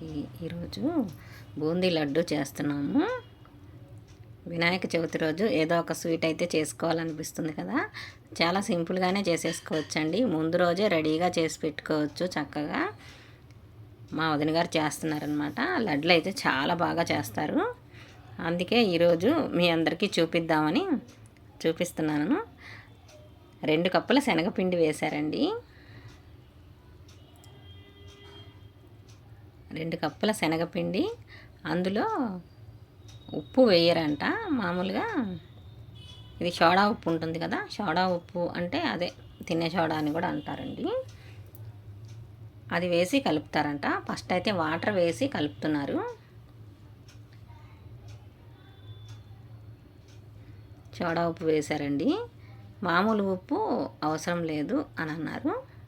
అందరికీ ఈరోజు బూందీ లడ్డు చేస్తున్నాము. వినాయక చవితి రోజు ఏదో ఒక స్వీట్ అయితే చేసుకోవాలనిపిస్తుంది కదా. చాలా సింపుల్గానే చేసేసుకోవచ్చండి. ముందు రోజే రెడీగా చేసి పెట్టుకోవచ్చు చక్కగా. మా వదిన గారు చేస్తున్నారనమాట లడ్లు అయితే చాలా బాగా చేస్తారు. అందుకే ఈరోజు మీ అందరికీ చూపిద్దామని చూపిస్తున్నాను. రెండు కప్పుల శనగపిండి వేశారండి. రెండు కప్పుల శనగపిండి అందులో ఉప్పు వేయరంట. మామూలుగా ఇది సోడా ఉప్పు ఉంటుంది కదా సోడా ఉప్పు అంటే అదే తినే సోడా అని కూడా అంటారండి. అది వేసి కలుపుతారంట. ఫస్ట్ అయితే వాటర్ వేసి కలుపుతున్నారు. సోడా ఉప్పు వేశారండి. మామూలు ఉప్పు అవసరం లేదు అని అన్నారు.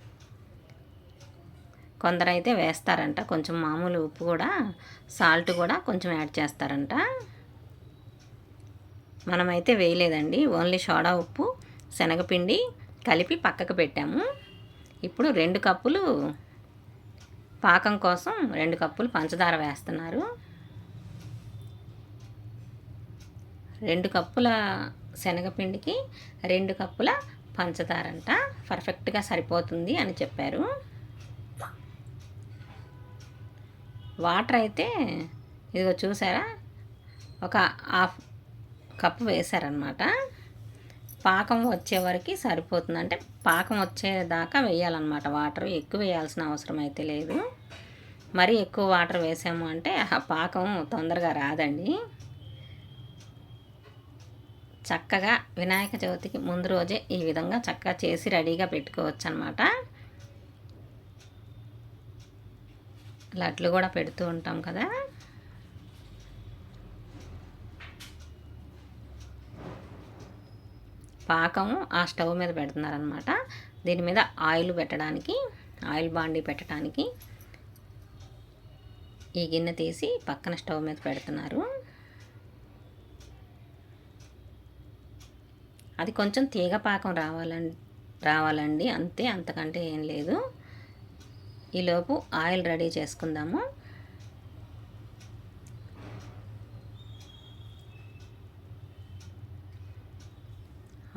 కొందరైతే వేస్తారంట. కొంచెం మామూలు ఉప్పు కూడా సాల్ట్ కూడా కొంచెం యాడ్ చేస్తారంట. మనమైతే వేయలేదండి. ఓన్లీ సోడా ఉప్పు శనగపిండి కలిపి పక్కకు పెట్టాము. ఇప్పుడు రెండు కప్పులు పాకం కోసం రెండు కప్పులు పంచదార వేస్తున్నారు. రెండు కప్పుల శనగపిండికి రెండు కప్పుల పంచదారంట. పర్ఫెక్ట్గా సరిపోతుంది అని చెప్పారు. వాటర్ అయితే ఇదిగో చూసారా? ఒక హాఫ్ కప్పు వేశారనమాట పాకం వచ్చే వరకు సరిపోతుంది. అంటే పాకం వచ్చేదాకా వేయాలన్నమాట. వాటర్ ఎక్కువ వేయాల్సిన అవసరం అయితే లేదు. మరీ ఎక్కువ వాటర్ వేసాము అంటే ఆ పాకం తొందరగా రాదండి. చక్కగా వినాయక చవితికి ముందు రోజే ఈ విధంగా చక్కగా చేసి రెడీగా పెట్టుకోవచ్చు అనమాట లడ్లు కూడా పెడుతూ ఉంటాం కదా. పాకం ఆ స్టవ్ మీద పెడుతున్నారనమాట దీని మీద ఆయిల్ పెట్టడానికి ఆయిల్ బాండీ పెట్టడానికి ఈ గిన్నె తీసి పక్కన స్టవ్ మీద పెడుతున్నారు. అది కొంచెం తీగ పాకం రావాలండి రావాలండి. అంతే అంతకంటే ఏం లేదు. ఈలోపు ఆయిల్ రెడీ చేసుకుందాము.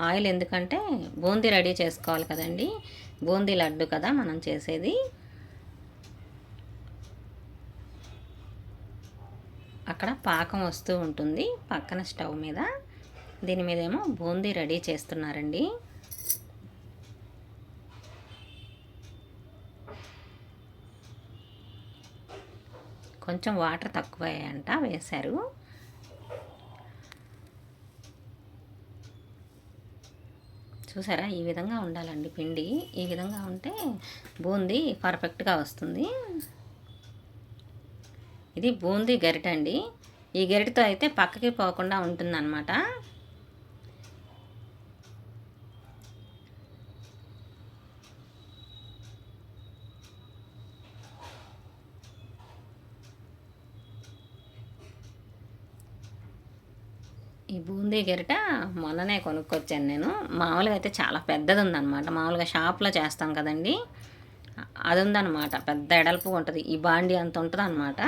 ఆయిల్ ఎందుకంటే బూందీ రెడీ చేసుకోవాలి కదండి. బూందీ లడ్డు కదా మనం చేసేది. అక్కడ పాకం వస్తూ ఉంటుంది పక్కన స్టవ్ మీద. దీని మీద ఏమో బూందీ రెడీ చేస్తున్నారండి. కొంచెం వాటర్ తక్కువ అయ్యాయంట వేశారు. చూసారా? ఈ విధంగా ఉండాలండి పిండి. ఈ విధంగా ఉంటే బూందీ పర్ఫెక్ట్గా వస్తుంది. ఇది బూందీ గరిట అండి ఈ గరిటతో అయితే పక్కకి పోకుండా ఉంటుందన్నమాట. ఈ బూందీ గరిట మొన్ననే కొనుక్కొచ్చాను నేను. మామూలుగా అయితే చాలా పెద్దది ఉందన్నమాట మామూలుగా షాప్లో చేస్తాం కదండి. అది ఉందన్నమాట పెద్ద ఎడల్పు ఉంటుంది. ఈ బాండి అంత ఉంటుంది అనమాట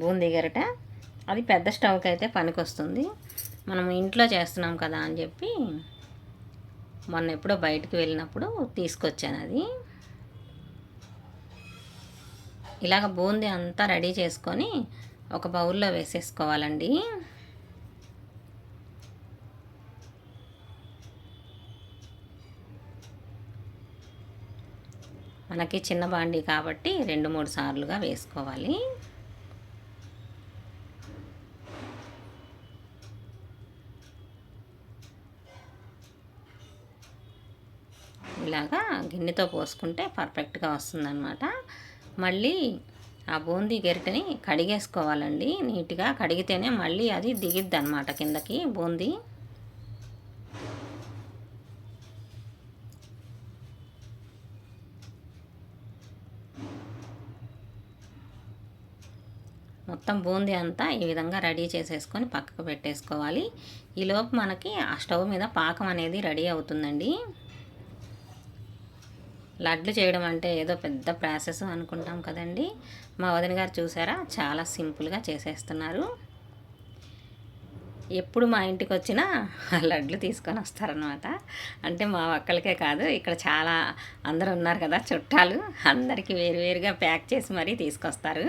బూందీ గరిట అది పెద్ద స్టవ్కి అయితే పనికొస్తుంది. మనం ఇంట్లో చేస్తున్నాం కదా అని చెప్పి మొన్న ఎప్పుడో బయటకు వెళ్ళినప్పుడు తీసుకొచ్చాను అది. ఇలాగ బూందీ అంతా రెడీ చేసుకొని ఒక బౌల్లో వేసేసుకోవాలండి. మనకి చిన్న బాండి కాబట్టి రెండు మూడు సార్లుగా వేసుకోవాలి. ఇలాగా గిన్నెతో పోసుకుంటే పర్ఫెక్ట్గా వస్తుందన్నమాట. మళ్ళీ ఆ బూందీ గెరిటని కడిగేసుకోవాలండి. నీట్గా కడిగితేనే మళ్ళీ అది దిగిద్ది అనమాట కిందకి బూందీ. మొత్తం బూందీ అంతా ఈ విధంగా రెడీ చేసేసుకొని పక్కకు పెట్టేసుకోవాలి. ఈలోపు మనకి ఆ స్టవ్ మీద పాకం అనేది రెడీ అవుతుందండి. లడ్లు చేయడం అంటే ఏదో పెద్ద ప్రాసెస్ అనుకుంటాం కదండి. మా వదిన గారు చూసారా? చాలా సింపుల్గా చేసేస్తున్నారు. ఎప్పుడు మా ఇంటికి వచ్చినా లడ్లు తీసుకొని వస్తారనమాట అంటే మా ఒక్కరికే కాదు ఇక్కడ చాలా అందరూ ఉన్నారు కదా చుట్టాలు. అందరికీ వేరువేరుగా ప్యాక్ చేసి మరీ తీసుకొస్తారు.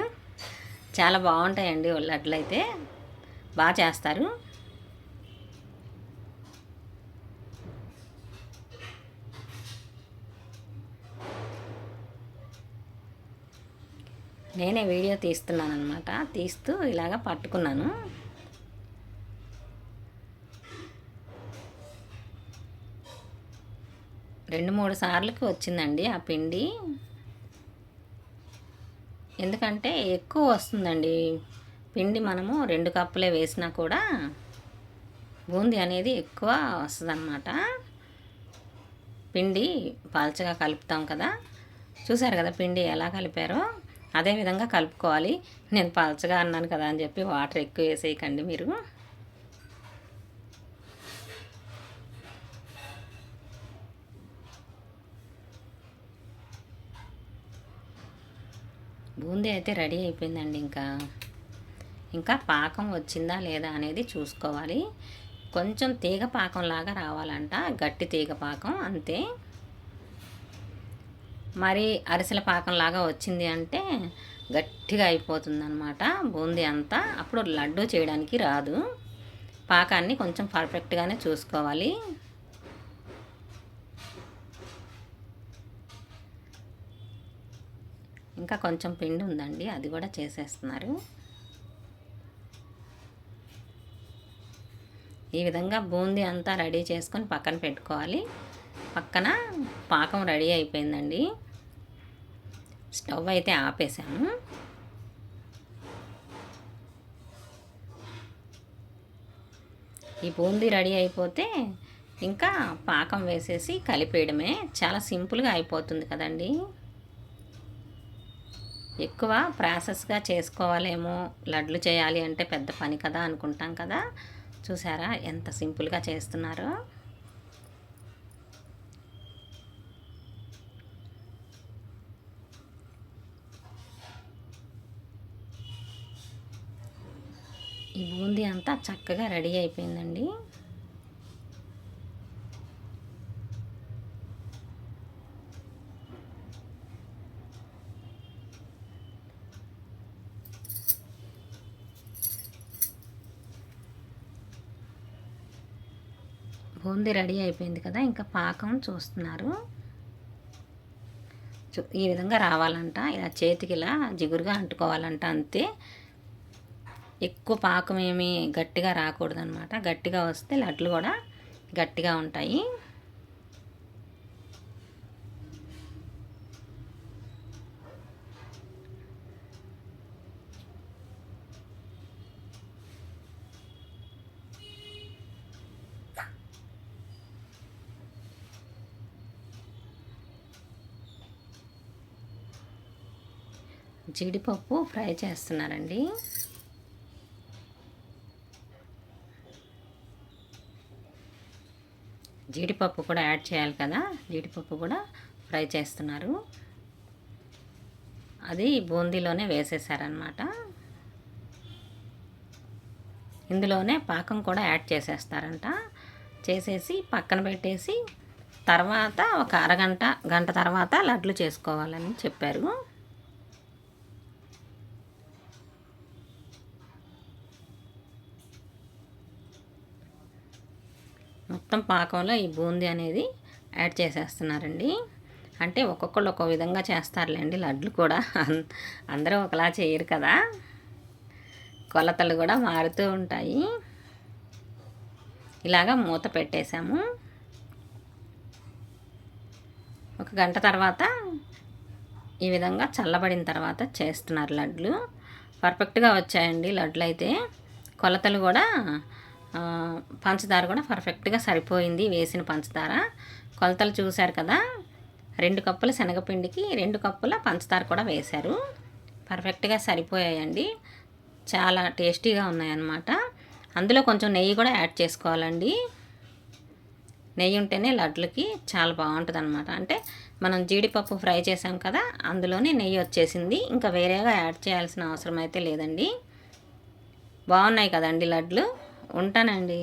చాలా బాగుంటాయండి వాళ్ళు అట్లయితే బాగా చేస్తారు. నేనే వీడియో తీస్తున్నాను అనమాట తీస్తూ ఇలాగ పట్టుకున్నాను. రెండు మూడు సార్లకి వచ్చిందండి ఆ పిండి. ఎందుకంటే ఎక్కువ వస్తుందండి. పిండి మనము రెండు కప్పులే వేసినా కూడా బూందీ అనేది ఎక్కువ వస్తుందన్నమాట. పిండి పాల్చగా కలుపుతాం కదా. చూసారు కదా పిండి ఎలా కలిపారో? అదే విధంగా కలుపుకోవాలి. నేను పలచగా అన్నాను కదా అని చెప్పి వాటర్ ఎక్కువ వేసేయకండి మీరు. బూందీ అయితే రెడీ అయిపోయిందండి ఇంకా. ఇంకా పాకం వచ్చిందా లేదా అనేది చూసుకోవాలి. కొంచెం తీగ పాకంలాగా రావాలంట గట్టి తీగ పాకం అంతే. మరి అరిసెల పాకంలాగా వచ్చింది అంటే గట్టిగా అయిపోతుందన్నమాట బూందీ అంతా. అప్పుడు లడ్డు చేయడానికి రాదు. పాకాన్ని కొంచెం పర్ఫెక్ట్గానే చూసుకోవాలి. ఇంకా కొంచెం పిండి ఉందండి అది కూడా చేసేస్తున్నారు. ఈ విధంగా బూందీ అంతా రెడీ చేసుకొని పక్కన పెట్టుకోవాలి. పక్కన పాకం రెడీ అయిపోయిందండి. స్టవ్ అయితే ఆపేసాము ఈ బూందీ రెడీ అయిపోతే ఇంకా పాకం వేసేసి కలిపేయడమే. చాలా సింపుల్గా అయిపోతుంది కదండీ. ఎక్కువ ప్రాసెస్గా చేసుకోవాలేమో లడ్లు చేయాలి అంటే పెద్ద పని కదా అనుకుంటాం కదా. చూసారా ఎంత సింపుల్గా చేస్తున్నారో. ఈ బూందీ అంతా చక్కగా రెడీ అయిపోయిందండి. బూందీ రెడీ అయిపోయింది కదా ఇంకా పాకం చూస్తున్నారు. ఈ విధంగా రావాలంట ఇలా చేతికి ఇలా జిగురుగా అంటుకోవాలంట అంతే. ఎక్కువ పాకం ఏమి గట్టిగా రాకూడదనమాట గట్టిగా వస్తే లడ్లు కూడా గట్టిగా ఉంటాయి. జీడిపప్పు ఫ్రై చేస్తున్నారండి. జీడిపప్పు కూడా యాడ్ చేయాలి కదా జీడిపప్పు కూడా ఫ్రై చేస్తున్నారు. అది బూందీలోనే వేసేసారనమాట ఇందులోనే పాకం కూడా యాడ్ చేసేస్తారంట. చేసేసి పక్కన పెట్టేసి తర్వాత ఒక అరగంట గంట తర్వాత లడ్లు చేసుకోవాలని చెప్పారు. మొత్తం పాకంలో ఈ బూందీ అనేది యాడ్ చేసేస్తున్నారండి. అంటే ఒక్కొక్కళ్ళు ఒక్కో విధంగా చేస్తారులేండి లడ్లు కూడా. అందరూ ఒకలా చేయరు కదా. కొలతలు కూడా మారుతూ ఉంటాయి. ఇలాగా మూత పెట్టేశాము. ఒక గంట తర్వాత ఈ విధంగా చల్లబడిన తర్వాత చేస్తున్నారు లడ్లు. పర్ఫెక్ట్గా వచ్చాయండి లడ్లు అయితే కొలతలు కూడా పంచదార కూడా పర్ఫెక్ట్గా సరిపోయింది వేసిన పంచదార. కొలతలు చూశారు కదా రెండు కప్పుల శనగపిండికి రెండు కప్పుల పంచదార కూడా వేశారు. పర్ఫెక్ట్గా సరిపోయాయండి. చాలా టేస్టీగా ఉన్నాయన్నమాట. అందులో కొంచెం నెయ్యి కూడా యాడ్ చేసుకోవాలండి. నెయ్యి ఉంటేనే లడ్లకి చాలా బాగుంటుంది అనమాట అంటే మనం జీడిపప్పు ఫ్రై చేసాం కదా అందులోనే నెయ్యి వచ్చేసింది. ఇంకా వేరేగా యాడ్ చేయాల్సిన అవసరం అయితే లేదండి. బాగున్నాయి కదండి లడ్లు? ఉంటానండి.